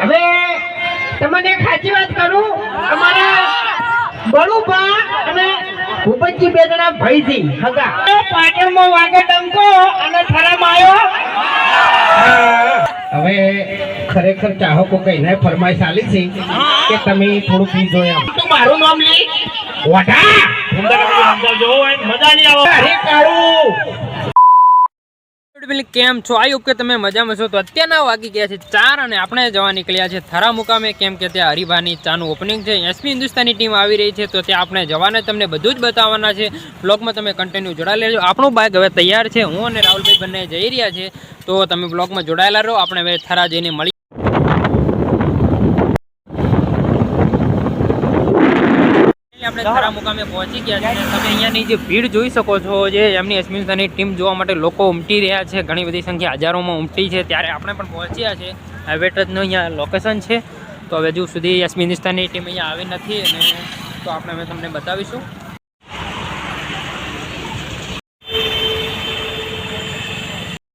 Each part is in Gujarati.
હવે તમને એક વાત કરું? અમારા બળુભા અને ભૂપતજી બે જણા ભાઈજી હગા. પાટણમાં વાગે ડંકો અને થરામાં આવ્યો. હવે ખરેખર ચાહકો કહીને ફરમાઈશ આલી છે કે તમે થોડું ફી જોયા તું મારું નામ લી વઢા! અરે કાળું! પેલી કેમ છો? આઈ કે તમે મજામાં છો. તો અત્યારના વાગી ગયા છે ચાર અને આપણે જવા નીકળ્યા છે થરા મુકામે કેમ કે ત્યાં હરિભાની ચાનું ઓપનિંગ છે. એસપી હિન્દુસ્તાની ટીમ આવી રહી છે. તો ત્યાં આપણે જવાને તમને બધું જ બતાવવાના છે. બ્લોગમાં તમે કન્ટિન્યુ જોડાઈ લેજો. આપણું બાઇક હવે તૈયાર છે. હું અને રાહુલભાઈ બંને જઈ રહ્યા છે. તો તમે બ્લોગમાં જોડાયેલા રહો. આપણે હવે થરા જઈને મળી થરા મુકામે પહોંચી ગયા છે તમે અહીંયાની જે ભીડ જોઈ શકો છો, જે એમની અશ્મિતાની ટીમ જોવા માટે લોકો ઉમટી રહ્યા છે, ઘણી બધી સંખ્યા હજારોમાં ઉમટી છે, ત્યારે આપણે પણ પહોંચ્યા છે. હાઈવેટજનું અહીંયા લોકેશન છે. તો હવે હજુ સુધી અશ્મિનિસ્તાનની ટીમ અહીંયા આવી નથી અને તો આપણે અમે તમને બતાવીશું.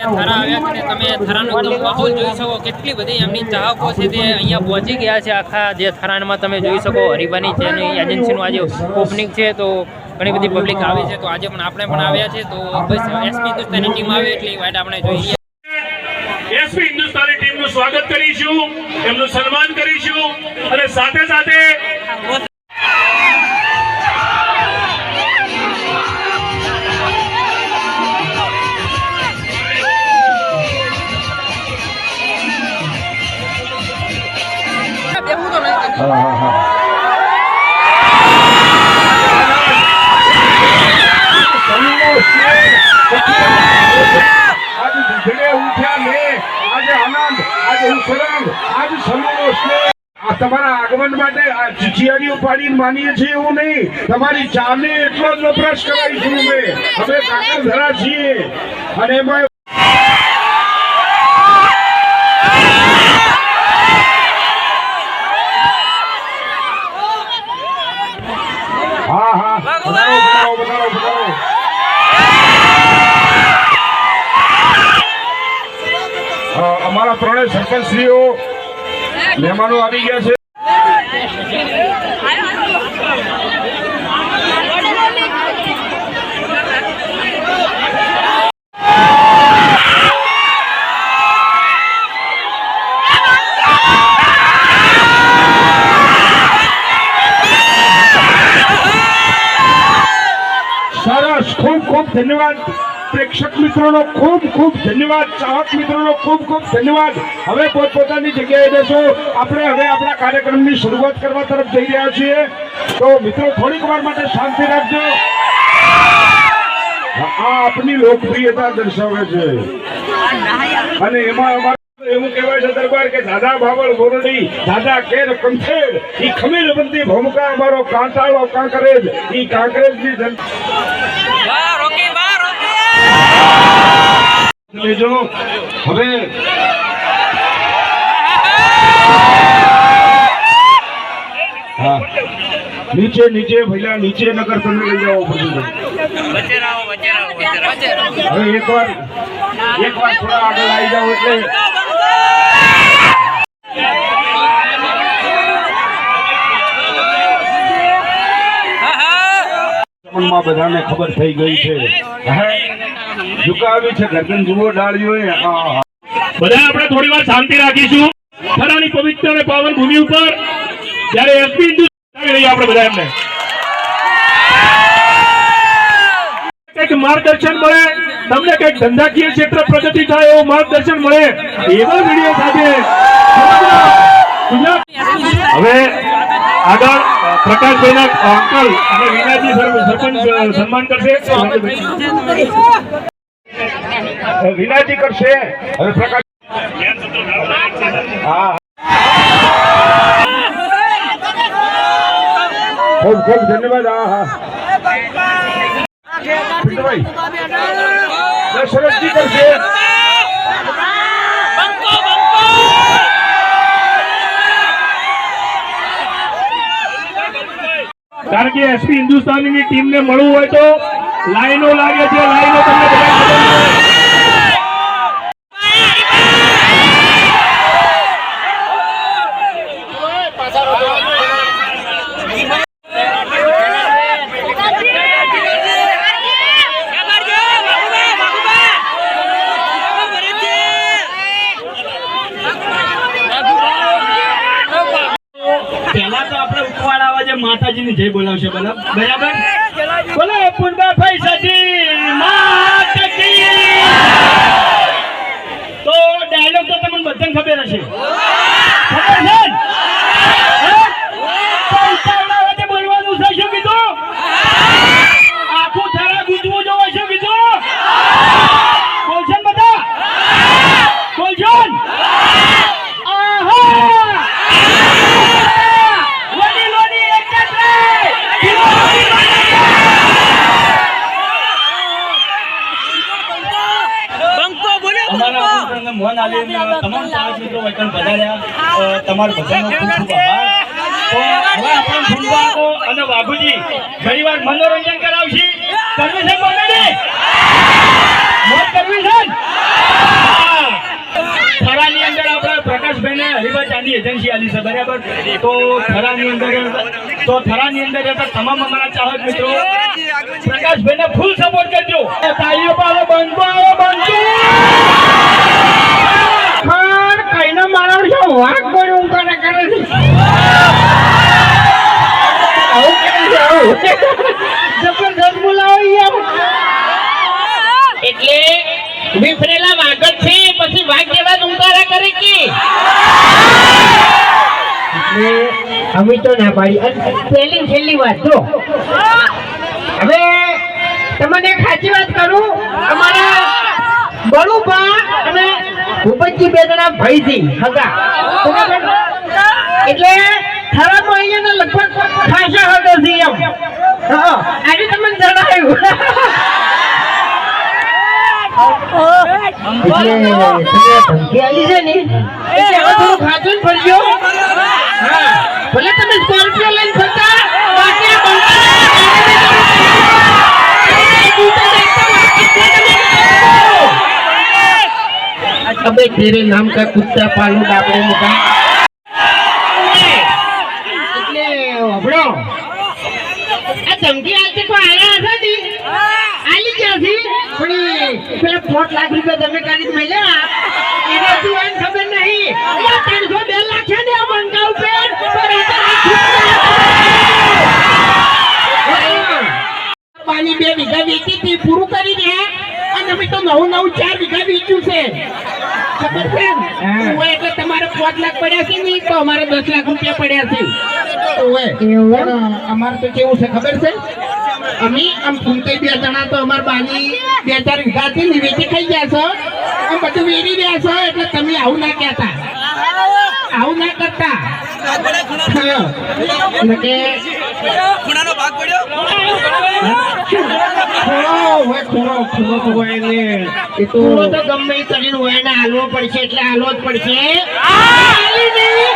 થરા આવ્યા છે તમે થરાનો માહોલ જોઈ શકો. કેટલી બધી એમની ચાહકો છે તે અહીંયા પહોંચી ગયા છે આખા જે થરાનમાં તમે જોઈ શકો. હરિભાની છે એની એજન્સીનું આજે ઓપનિંગ છે તો ઘણી બધી પબ્લિક આવી છે. તો આજે પણ આપણે પણ આવ્યા છે. તો બસ એસપી હિન્દુસ્તાની ટીમ આવે એટલી વાઇટ આપણે જોઈએ. સ્વાગત કરીશું. એમનું સન્માન કરીશું. અને સાથે સાથે માટે આ પાડીને માનીએ છીએ એવું નહીં. તમારી ચાને એટલો જ વપરાશ કરાવીશું અમે. અમે કાકર ધરા છીએ. અને એમાં હા હા. બનાવો બનાવો બનાવો અમારા ત્રણેય સરપંચશ્રીઓ મહેમાનો આવી ગયા છે સરસ ખૂબ ખૂબ ધન્યવાદ પ્રેક્ષક મિત્રોનો ખૂબ ખૂબ ધન્યવાદ, ચાહક મિત્રોનો ખૂબ ખૂબ ધન્યવાદ. હવે પોતપોતાની જગ્યાએ બેસો આપણે હવે આપણા કાર્યક્રમની શરૂઆત કરવા તરફ જઈ રહ્યા છીએ. તો મિત્રો, થોડીક વાર માટે શાંતિ રાખજો. આ આપની લોકપ્રિયતા દર્શાવે છે. અને એમાં અમારે એવું કહેવાય છે દરબાર કે દાદા બાવળ ગોરડી, દાદા કેર કંથેડ ઈ ખમીર બંદી ભૂમકા અમારો કાંટાળો કાંકરેજ, ઈ કાંકરેજની જન લેજો હવે નીચે નીચે ભૈલા નીચે નગર તમે લઈ જાઓ પછી હવે એક વાર એક વાર થોડા આગળ આવી જાઓ એટલે બધાને ખબર થઈ ગઈ છે. હે, ઝુકાવી છે લગ્ન જુઓ હા. બધા આપણે થોડી વાર શાંતિ રાખીશું. થરાની પવિત્ર અને પાવન ભૂમિ ઉપર જ્યારે એસપી હિન્દુ આપણે બધા એમને. માર્ગદર્શન મળે તમને કંઈક ધંધાકીય ક્ષેત્ર પ્રગતિ થાય એવું માર્ગદર્શન મળે એવા વીડિયો સાથે હવે આગળ પ્રકાશભાઈના અંકલ અને વિનાજી સરપંચ સન્માન કરશે. વિનાજી કરશે. અને પ્રકાશ ખૂબ ખૂબ ધન્યવાદ. હા હા. દશરથજી કરશે. કારણ કે એસપી હિન્દુસ્તાનની ટીમને મળવું હોય તો લાઈનો લાગે છે, લાઈનો તમને જય બોલાવશે બરાબર બોલો પુનભાઈ સતી માતાજી તો ડાયલોગ તો તમને બધાને ખબર હશે ખબર છે ને? હે? તો ઉતાવળા વચ્ચે બોલવાનું છે શું કીધું આખું થરા ગુંજવું જોવે શું કીધું બોલશે ને બધા બોલજો ને? આહા! લોડી લોડી એક ચકરે! અમારા આમંત્રણને મોહન આલીને તમામ ચાહક મિત્રો વચન વધાર્યા અ, તમારો બધાનો ખૂબ ખૂબ આભાર. તો અને વાઘુજી ઘણીવાર મનોરંજન કરાવશી. પરમિશન છે કોમેડી પરમિશન કરવી છે ને? હા. થરાની અંદર આપણે પ્રકાશભાઈને હરિભા ચાંદી એજન્સી આલી છે, બરાબર? તો થરાની અંદર તો થરાની અંદર રહેતા તમામ અમારા ચાહક મિત્રો. પ્રકાશભાઈને ફૂલ સપોર્ટ કરજો. તાળીઓ પાડો બંધો આવો, બંધો. ખર કઈનો મારા વાઘ જબરદસ્ત બોલાવો એટલે વિફરેલા વાઘ છે પછી વાઘ જેવા કરે કે. અમે તો ના પાડી પહેલી છેલ્લી વાત જો હવે તમને ખાચી સાચી વાત કરું. અમારા બળુબા અને ભૂપતજી બે જણા ભાઈજી હતા એટલે એટલે તો અહીંયા લગભગ ખાસા હતો એમ. હા. આજે તમને જણાવ્યું ધમકી આલી છે ને એટલે હવે થોડું ખાતું હા. ભલે તમે સ્કોર્પિયો લઈને ફરતા બાકી આ બંગાળા अबे तेरे नाम का कुत्ता पालू डाबरे मुका એટલે હબળો આ ધમકી આલતી તો આયા હશે ની આલી ગયા છે પણ એ પેલા પાંચ લાખ રૂપિયા તમે કાઢી મળ્યા એનાથી વાન ખબર નહીં અલ્યા ત્રણસો બે લાખ છે ને આ બંગા ઉપર પર આ તો આ પાણી બે વીઘા વેચી હતી પૂરું કરી દે અમે તો નવું નવું ચાર વીઘા વેચ્યું છે. ખબર છે? ઓવે એટલે તમારે પાંચ લાખ પડ્યા છે ને? તો અમારે દસ લાખ રૂપિયા પડ્યા છે. ઓવે અમારે તો કેવું છે ખબર છે? અમે આમ ફૂમતે બે જણા તો અમાર બાની બે ચાર વીઘા હતી ને વેચી ખાઈ ગયા છો? આમ બધું વેરી રહ્યા છો? એટલે તમે આવું ના કહેતા. આવું ના કરતા. હા. એટલે કે ખૂણાનો ભાગ પડ્યો? હાલવો પડશે એટલે હાલવો જ પડશે. હાલી નહીં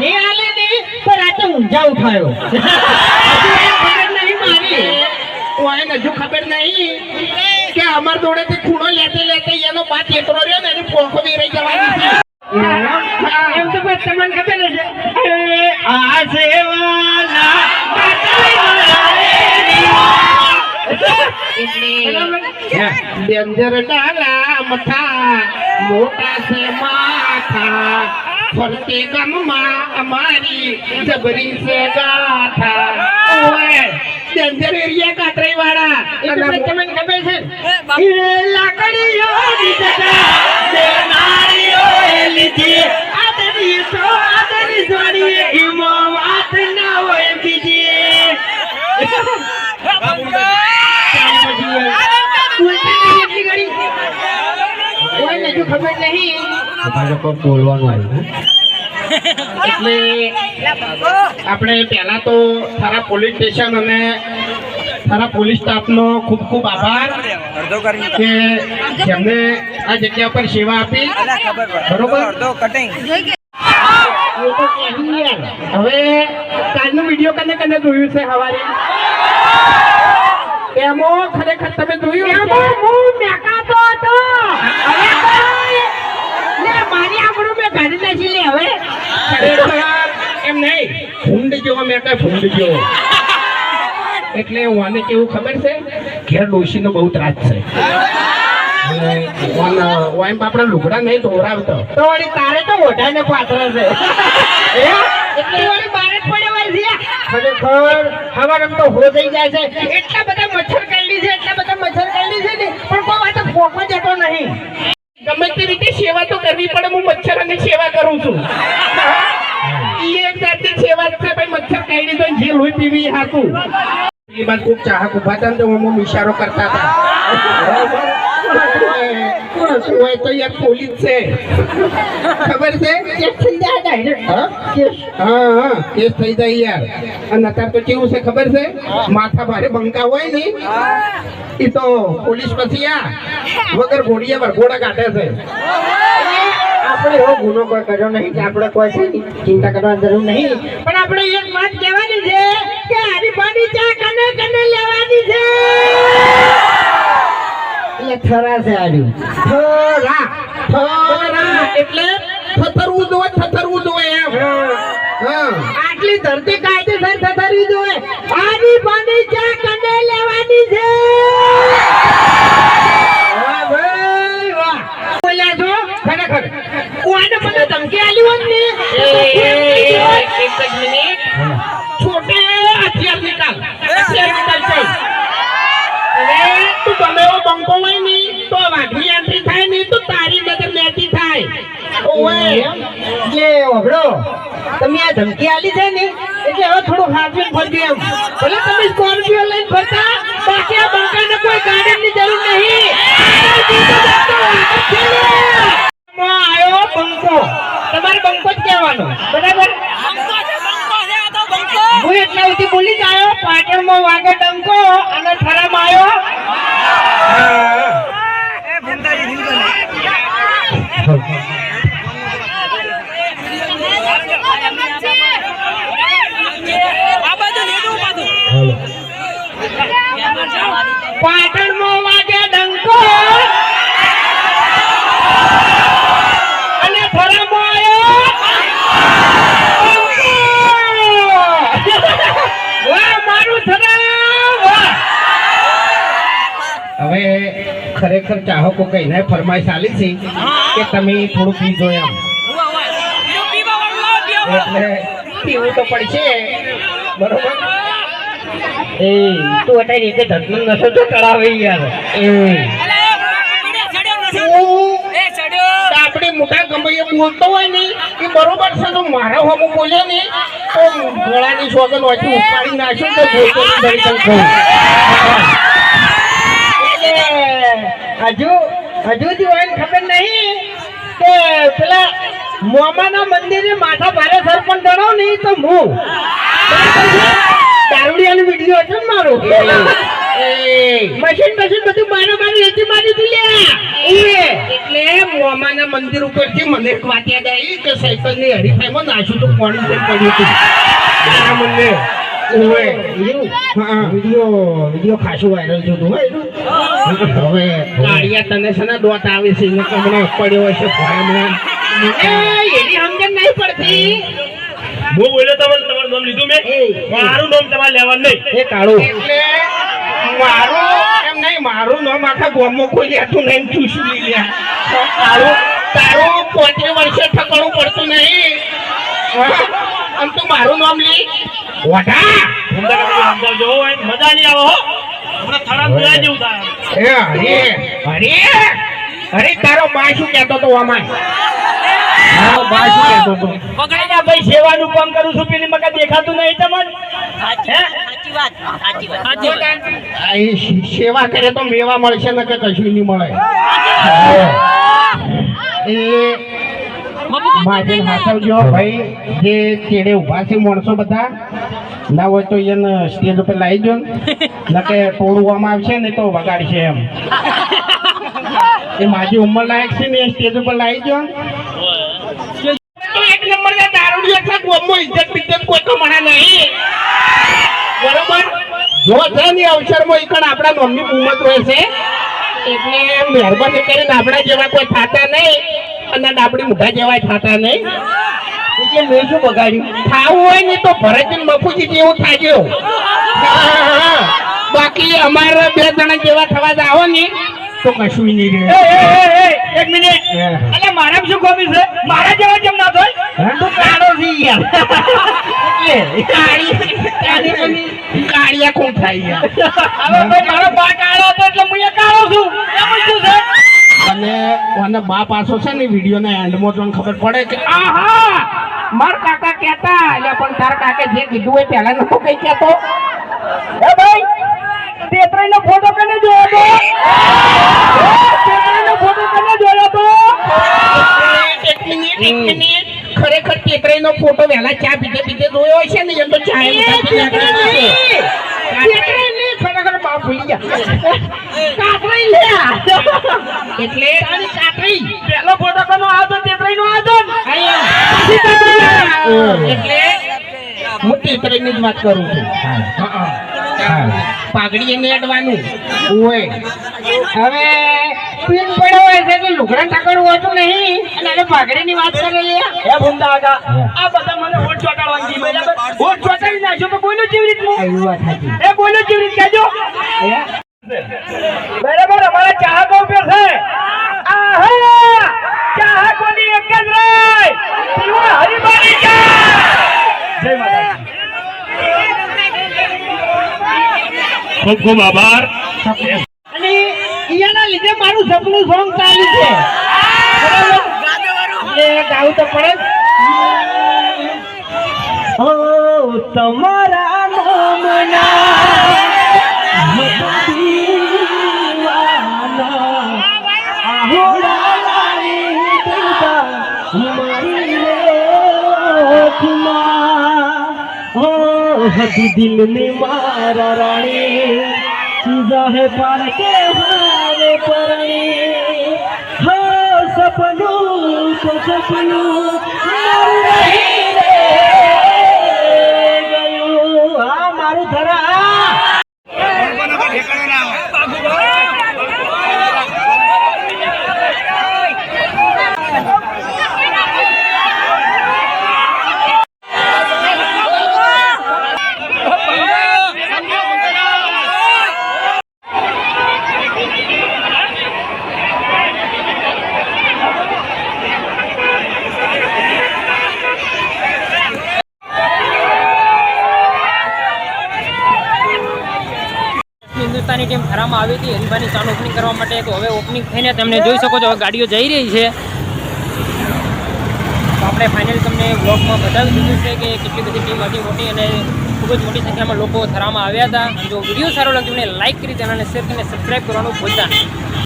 ને હાલે નહીં પણ આ તો ઊંઝા ઉઠાયો. હજુ ખબર નહીં હજુ ખબર નહીં કે અમાર જોડે ખૂણો લેતે લેતે એનો બાત એટલો રહ્યો ને એની પોખો રહી જવાની. છે એમ તો બસ તમને ખબર છે આ સેવાના ડેન્જર ડાલા મથા મોટા છે માથા. ફરતે ગામમાં અમારી જબરી છે ગાથા. ઓય ડેન્જર એરિયા કાતરાઈ વાળા એટલે તમને ખબર છે? લાકડીઓ લીધી. આદરી તો આદરી જોડી ઈમો વાત ના હોય બીજી. ખબર નહીં એટલે આપણે પહેલા તો સારા પોલીસ સ્ટેશન અને સારા પોલીસ સ્ટાફનો ખૂબ ખૂબ આભાર કે જેમને આ જગ્યા પર સેવા આપી. બરોબર. હવે કાલનો વીડિયો કને કને જોયું છે હવારે? એમો ખરેખર તમે જોયું એમો હું મેકાતો હતો. લે મારી આબરૂ મેં કાઢી નાખી લે હવે. ખરેખર એમ નહીં ફૂંડ જેવો મેં કઈ ફૂંડ જેવો. એટલે વાને કેવું ખબર છે? ઘેર ડોશીનો બહુ ત્રાસ છે. વાઈમ આપણા લુગડા નહીં ધોરાવતો તો વળી તારે તો ઓઢાને પાત્ર છે. હે? વળી બારે જ પડે હોય ખરેખર હવારમ તો હો થઈ જાય છે. એટલા બધા મચ્છર કરડી છે એટલા બધા મચ્છર કરડી છે ને પણ કોઈ વાત જતો નહીં. ગમે તે રીતે સેવા તો કરવી પડે હું મચ્છરોની સેવા કરું છું. એ એક જાતની સેવા છે ભાઈ મચ્છર કાઢી તો જે લોહી પીવી હાતું બાદ ખૂબ ચાહક ઊભા હતા તો હું ઇશારો કરતા હતા. કોણ હોય તો યાર પોલીસ છે ખબર છે? કેસ થઈ જાય direct. હા? હા કેસ થઈ જાય યાર. અને અત્યારે તો કેવું છે ખબર છે? માથા ભારે બંકા હોય ને એ તો પોલીસ પછી આ વગર ઘોડીયા પર ઘોડા કાઢે છે. આપણે એવો ગુનો કોઈ કર્યો નહીં કે આપણે કોઈ છે ચિંતા કરવાની જરૂર નહીં. પણ આપણે એક વાત કહેવાની છે કે હરીફાની ચા કને કને લેવાની છે? એટલે થરા છે આડ્યું થરા થરા એટલે થથરવું જોઈએ થથરવું જોઈએ એમ. હા આટલી ધરતી કાયદેસર થથરવી જોવે તમે આ ધમકી આલી છે ને એટલે હવે થોડું હાથવીન ફરજો એમ ભલે તમે સ્કોર્પિયો લઈને ફરતા બાકી આ બંકાને કોઈ ગાર્ડનની જરૂર નહીં આયો બંકો તમારે બંકો જ કહેવાનો બરાબર હું એટલા સુધી બોલી જ આવ્યો પાટણમાં વાગે ડંકો અને થરામાં આવ્યો પાટણમાં વાગે ડંકો અને થરામાં આવ્યો વાહ મારું થરા વાહ હવે ચાહકો કહીને ફરમાઈશ આલી છે કે તમે થોડું પીજો એમ એટલે પીવું તો પડશે, બરોબર? એ, તું અત્યારે એક ધરતી નશો તો કરાવે યાર. આપણે મોટા ગમે બોલતો હોય ને, એ બરોબર છે, તો મારા હોમો બોલે ને, તો ગળાની સોગન ઉપાડી નાખ્યું તો હજુ હજુ હોય ખબર નહીં કે પેલા મોમાના મંદિરે માથા ભારે સરપંચ ગણો નહીં તો હું છે? દારૂડિયાનો વીડિયો હતો ને મારો? મશીન મશીન બધું મારો મારી રેતી મારી લ્યા. એટલે મોમાના મંદિર ઉપરથી મને એક વાત યાદ આવી કે સાયકલની હરીફાઈમાં નાશું તો પાણી પણ પડ્યું હતું? મને. ઓવે હા વીડિયો વીડિયો ખાસું વાયરલ થયું હતું હો. હવે કાળિયા તને છે ને દોત આવે છે એને હમણાં પડ્યો હશે ભોયમાં. એ એની સમજણ નહીં પડતી. હું બોલ્યો તમને તમારું નામ લીધું મેં? મારું નામ તમારે લેવાનું નહીં. એ કાળું. એટલે મારું એમ નહીં મારું નામ આખા ગામમાં કોઈ લેતું નહીં ચૂસી લ્યા તારું તારું પોતે વર્ષે ઠકડું પડતું નહીં. આમ તું મારું નામ લે. વઢા! ધંધા અંદર જો હો, મજા નહીં આવો હો. હમણાં થરા બોલાય જેવું થાય. એ અરે અરે અરે તારો બા શું કહેતો તો પકડીને ભાઈ સેવાનું કામ કરું છું પેલી મકા દેખાતું નહીં તમને? આ સેવા કરે તો મેવા મળશે ને કે કશું નહીં મળે. એ માજન હાથવજો ભાઈ, જે તેડે ઊભા છે માણસો બધા, ના હોય તો એને સ્ટેજ ઉપર લાવી દો ને. કે ટોળવામાં આવશે ને તો વગાડશે એમ. એ મારી ઉંમર લાયક છે ને એ સ્ટેજ ઉપર લાવી દો એક નંબર ના દારૂડિયા છે ગોમમાં ઇજ્જત બિજ્જત કોઈ તો મળે નહીં. બરોબર? જો છે ને અવસરમાં ઈકણ આપણા મમ્મી ઉમત છે એટલે મહેરબાની કરીને આપણા જેવા કોઈ થતા નહીં. અને આપણી મોઢા જેવા થાતા નહીં. એટલે મેં શું બગાડ્યું? થાવું હોય ને તો ભરતજી મફુજી જેવું થાજો. બાકી અમારે બે જણા જેવા થવા જાઓ ને. તો કશું નહીં રહે. એક મિનિટ. એટલે મારા શું ખોબી છે? મારા જેવા કેમ ના થાય? તું કાળો કાળિયા કોણ થાય હવે મારો બા કાળો હતો એટલે હું કાળો છું. એમાં શું છે અને અને બા પાછો છે ને વીડિયો ના એન્ડમાં જોઈને ખબર પડે કે આહા! માર કાકા કહેતા એટલે પણ તાર કાકે જે કીધું હોય પહેલા નતો કઈ કહેતો. એ ભાઈ તેત્રાઈ નો ફોટો કને જોયો તો? તેત્રાઈ નો ફોટો કને જોયો તો? એક મિનિટ એક મિનિટ. ખરેખર કેતરાઈ નો ફોટો વહેલા ચા પીતે પીતે જોયો હશે ને? એમ તો ચા એમ કાપી નાખેલી છે. ખરેખર બાપ ભૂલી ગયા. કાતરાઈ લે એટલે કાતરાઈ ફોટો કોનો આવતો? તેત્રાઈ નો? આવતો એટલે હું તેતરાઈની જ વાત કરું છું. પાઘડી એને અડવાનું. ઓય. હવે પીન પડ્યો હોય છે કે લુગડા ટાકડું હોતું નહીં. અને હવે પાઘડીની વાત કરે હે ભૂમતા હતા આ બધા મને વોટ ચોટાડવાની જી બરાબર? વોટ ચોટાડી નાખ્યો તો બોલ્યો કેવી રીતનું? એ બોલ્યો કેવી રીત? કહેજો. બરાબર અમારા ચાહકો ઉપર છે. આહા! ચાહકોની એક જ રાય. શિવા હરિભાઈ જય જય ખૂબ ખૂબ આભાર. અને ઈયાના લીધે મારું સપનું સોંગ ચાલ્યું છે. બરાબર? એટલે ગાવું તો પડે ઓ તમારા નામના દીવાના આહોડા લાવી દીધા મારી ઓઠમાં. ઓ હતી દિલ ને મારા રાણી સીધા હે પાર કે હારે પરણી હો સપનું તો થરામાં આવી હતી. હરીફાની ચાનું ઓપનિંગ કરવા માટે તો હવે ઓપનિંગ થઈને તમને જોઈ શકો છો, હવે ગાડીઓ જઈ રહી છે. તો આપણે ફાઇનલ તમને બ્લોગમાં બતાવી દીધું છે કે કેટલી બધી ટીમ હતી મોટી અને ખૂબ જ મોટી સંખ્યામાં લોકો થરામાં આવ્યા હતા. જો વીડિયો સારો લાગ્યો ને લાઇક કરી, ચેનલને શેર કરીને સબસ્ક્રાઈબ કરવાનું ભૂલતા નહીં.